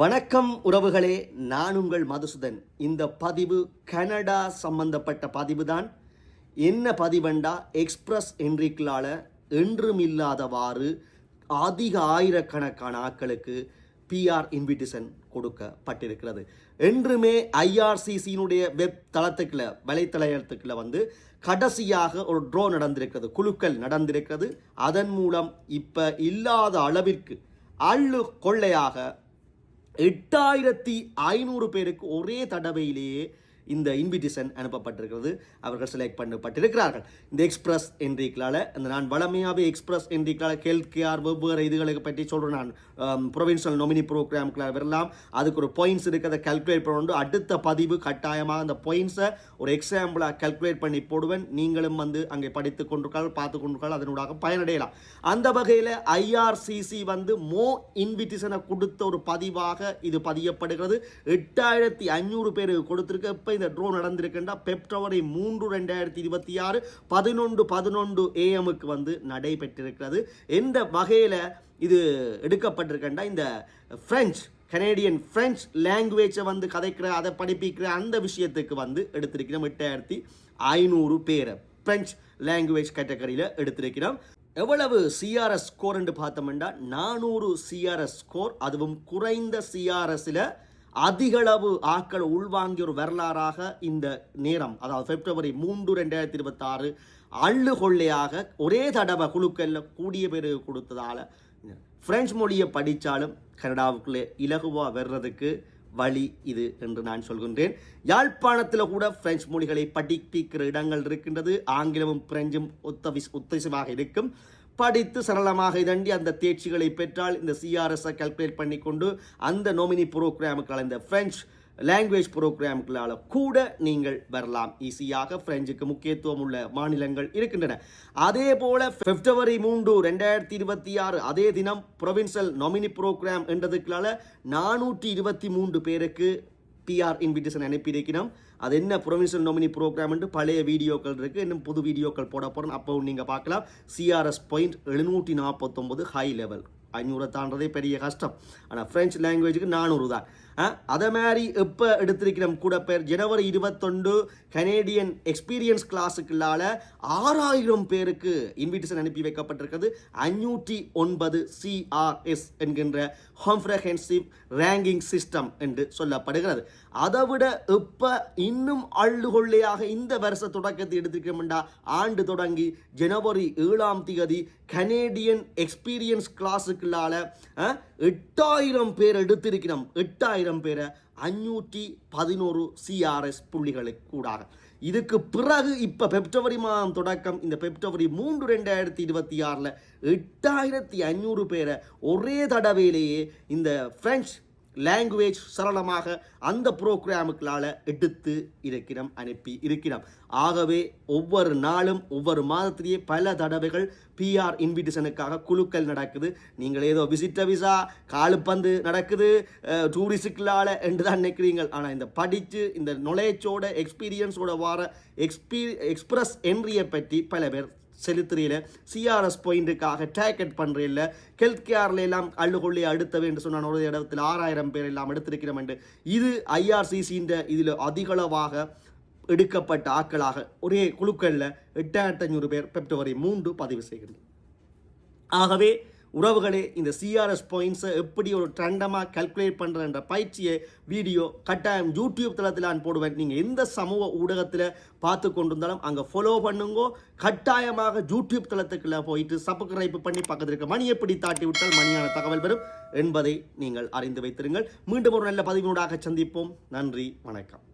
வணக்கம் உறவுகளே நான் உங்கள் மதுசூதன். இந்த பதிவு கனடா சம்பந்தப்பட்ட பதிவு தான் என்ன பதிவண்டா? எக்ஸ்பிரஸ் என்ட்ரிக்களால் என்றும் இல்லாதவாறு அதிக ஆயிரக்கணக்கான ஆட்களுக்கு பிஆர் இன்விடேஷன் கொடுக்கப்பட்டிருக்கிறது. என்றுமே ஐஆர்சிசியினுடைய வெப் தளத்துக்குள்ள வலைத்தளத்துக்குள்ள வந்து கடைசியாக ஒரு ட்ரோ நடந்திருக்கிறது குழுக்கள் நடந்திருக்கிறது. அதன் மூலம் இப்போ இல்லாத அளவிற்கு அள்ளு கொள்ளையாக எட்டாயிரத்தி ஐநூறு பேருக்கு ஒரே தடவையிலேயே இந்த இன்விடேஷன் அனுப்பப்பட்டிருக்கிறது. அவர்கள் செலக்ட் பண்ணப்பட்டிருக்கிறார்கள். இந்த எக்ஸ்பிரஸ் என்ட்ரிக்களால் இந்த நான் வளமையாகவே எக்ஸ்பிரஸ் என்ட்ரிக்களால் ஹெல்த் கேர் வெவ்வேறு இதுகளுக்கு பற்றி சொல்கிறேன் நான். ப்ரொவின்ஷியல் நொமினி ப்ரோக்ராம்களாக வரலாம். அதுக்கு ஒரு பாயிண்ட்ஸ் இருக்கிறத கல்குலேட் பண்ணணும். அடுத்த பதிவு கட்டாயமாக அந்த பாயிண்ட்ஸை ஒரு எக்ஸாம்பிளாக கல்குலேட் பண்ணி போடுவேன். நீங்களும் வந்து அங்கே படித்து கொண்டிருக்கால் பார்த்து கொண்டிருக்கால் அதனூடாக பயனடையலாம். அந்த வகையில் ஐஆர்சிசி வந்து மோ இன்விடேஷனை கொடுத்த ஒரு பதிவாக இது பதியப்படுகிறது. எட்டாயிரத்தி ஐநூறு பேருக்கு கொடுத்துருக்கு. இப்போ இந்த ட்ரோ நடந்திருக்குண்டா? பெப்ரவரி மூன்று ரெண்டாயிரத்தி இருபத்தி ஆறு பதினொன்று பதினொன்று ஏஎம்முக்கு வந்து நடைபெற்றிருக்கிறது. எந்த வகையில் இது எடுக்கப்பட்டிருக்கேன்டா இந்த ஃப்ரெஞ்ச் கனேடியன் ஃப்ரெஞ்ச் லாங்குவேஜை வந்து கதைக்கிற அதை படிப்பிக்கிற அந்த விஷயத்துக்கு வந்து எடுத்திருக்கிறோம். எட்டாயிரத்தி ஐநூறு பேரை ஃப்ரெஞ்ச் லாங்குவேஜ் கேட்டகரியில் எடுத்திருக்கிறோம். எவ்வளவு சிஆர்எஸ் ஸ்கோர் என்று பார்த்தோம்னா நானூறு சிஆர்எஸ் ஸ்கோர் அதுவும் குறைந்த சிஆர்எஸ்ல அதிகளவு ஆக்கள் உள்வாங்கிய ஒரு வரலாறாக இந்த நேரம் அதாவது பிப்ரவரி மூன்று ரெண்டாயிரத்தி இருபத்தாறு அள்ளு கொள்ளையாக ஒரே தடவை குழுக்கள்ல கூடிய பேர் கொடுத்ததால பிரெஞ்சு மொழியை படித்தாலும் கனடாவுக்குள்ளே இலகுவாக வர்றதுக்கு வழி இது என்று நான் சொல்கின்றேன். யாழ்ப்பாணத்தில் கூட பிரெஞ்சு மொழிகளை படிப்பிக்கிற இடங்கள் இருக்கின்றது. ஆங்கிலமும் பிரெஞ்சும் ஒத்த ஒத்தசிவாக இருக்கும். படித்து சரளமாக இதண்டி அந்த தேர்ச்சிகளை பெற்றால் இந்த சிஆர்எஸை கல்குலேட் பண்ணி கொண்டு அந்த நோமினி ப்ரோக்ராமுக்கான இந்த ஃப்ரெஞ்ச் லாங்குவேஜ் ப்ரோக்ராம்களால் கூட நீங்கள் வரலாம். ஈஸியாக பிரெஞ்சுக்கு முக்கியத்துவம் உள்ள மாநிலங்கள் இருக்கின்றன. அதே போல பிப்ரவரி மூன்று ரெண்டாயிரத்தி இருபத்தி ஆறு அதே தினம் ப்ரொவின்சல் நொமினி ப்ரோக்ராம் என்றதுக்களால நானூற்றி இருபத்தி மூன்று பேருக்கு பிஆர் இன்விடேஷன் அனுப்பியிருக்கிறோம். அது என்ன ப்ரொவின்ஷியல் நோமினி ப்ரோக்ராம் என்று பழைய வீடியோக்கள் இருக்குது இன்னும் புது வீடியோக்கள் போட போகிறோம் அப்போ நீங்கள் பார்க்கலாம். சிஆர்எஸ் பாயிண்ட் எழுநூற்றி நாற்பத்தொம்பது ஹை லெவல் ஐநூறை தாண்டதே பெரிய கஷ்டம். ஆனால் ஃப்ரெஞ்ச் லாங்குவேஜுக்கு நானூறு தான். அதை மாதிரி எப்போ எடுத்திருக்கிறோம்? கூட பேர் ஜனவரி இருபத்தொண்டு கனேடியன் எக்ஸ்பீரியன்ஸ் கிளாஸுக்குள்ளால் ஆறாயிரம் பேருக்கு இன்விடேஷன் அனுப்பி வைக்கப்பட்டிருக்கிறது. அஞ்சூற்றி ஒன்பது சிஆர்எஸ் என்கின்ற காம்ப்ரஹென்சிவ் ரேங்கிங் சிஸ்டம் என்று சொல்லப்படுகிறது. அதை விட இப்போ இன்னும் அள்ளுகொள்ளையாக இந்த வருஷ தொடக்கத்தை எடுத்திருக்கோம்டா ஆண்டு தொடங்கி ஜனவரி ஏழாம் தேதி கனேடியன் எக்ஸ்பீரியன்ஸ் கிளாஸுக்குள்ளால எட்டாயிரம் பேர் எடுத்திருக்கிறோம். எட்டாயிரம் பேரை அஞ்சூற்றி பதினோரு சிஆர்எஸ் புள்ளிகளுக்கு கூடாக. இதுக்கு பிறகு இப்போ பிப்ரவரி மாதம் தொடக்கம். இந்த பிப்ரவரி மூன்று ரெண்டாயிரத்தி இருபத்தி ஆறில் எட்டாயிரத்தி ஐநூறு பேரை ஒரே தடவையிலேயே இந்த ஃப்ரெஞ்ச் லாங்குவேஜ் சரளமாக அந்த ப்ரோக்ராமுக்களால் எடுத்து இருக்கிறோம் அனுப்பி இருக்கிறோம் ஆகவே ஒவ்வொரு நாளும் ஒவ்வொரு மாதத்திலேயே பல தடவைகள் பிஆர் இன்விடேஷனுக்காக குழுக்கள் நடக்குது. நீங்கள் ஏதோ விசிட்ட விசா காலுப்பந்து நடக்குது டூரிஸ்டுக்களால் என்று தான் நினைக்கிறீங்க ஆனால் இந்த படித்து இந்த நொலேஜோட எக்ஸ்பீரியன்ஸோட வார எக்ஸ்பீ எக்ஸ்பிரஸ் என்ட்ரியை பற்றி பல பேர் செலுத்துறையில் சிஆர்எஸ் பாயிண்ட்டுக்காக டேக்கெட் பண்ணுறையில் ஹெல்த் கேரில் எல்லாம் அள்ளுகொள்ளி அடுத்த என்று சொன்ன ஒரு இடத்துல ஆறாயிரம் பேர் எல்லாம் எடுத்திருக்கிறோம் என்று. இது ஐஆர்சிசின்ற இதில் அதிகளவாக எடுக்கப்பட்ட ஆட்களாக ஒரே குழுக்களில் எட்டாயிரத்தி ஐநூறு பேர் பிப்ரவரி மூன்று பதிவு செய்கிறது. ஆகவே உறவுகளே இந்த சிஆர்எஸ் பாயிண்ட்ஸை எப்படி ஒரு ட்ரெண்டமாக கல்குலேட் பண்ணுறன்ற பயிற்சியை வீடியோ கட்டாயம் யூடியூப் தளத்தில் நான் போடுவேன். நீங்கள் எந்த சமூக ஊடகத்தில் பார்த்து கொண்டிருந்தாலும் அங்கே ஃபாலோ பண்ணுங்கோ. கட்டாயமாக யூடியூப் தளத்துக்குள்ளே போயிட்டு சப்ஸ்கிரைப் பண்ணி பக்கத்தில் இருக்க மணி எப்படி தாட்டி விட்டால் மணியான தகவல் பெறும் என்பதை நீங்கள் அறிந்து வைத்திருங்கள். மீண்டும் ஒரு நல்ல பதிவினூடாக சந்திப்போம். நன்றி வணக்கம்.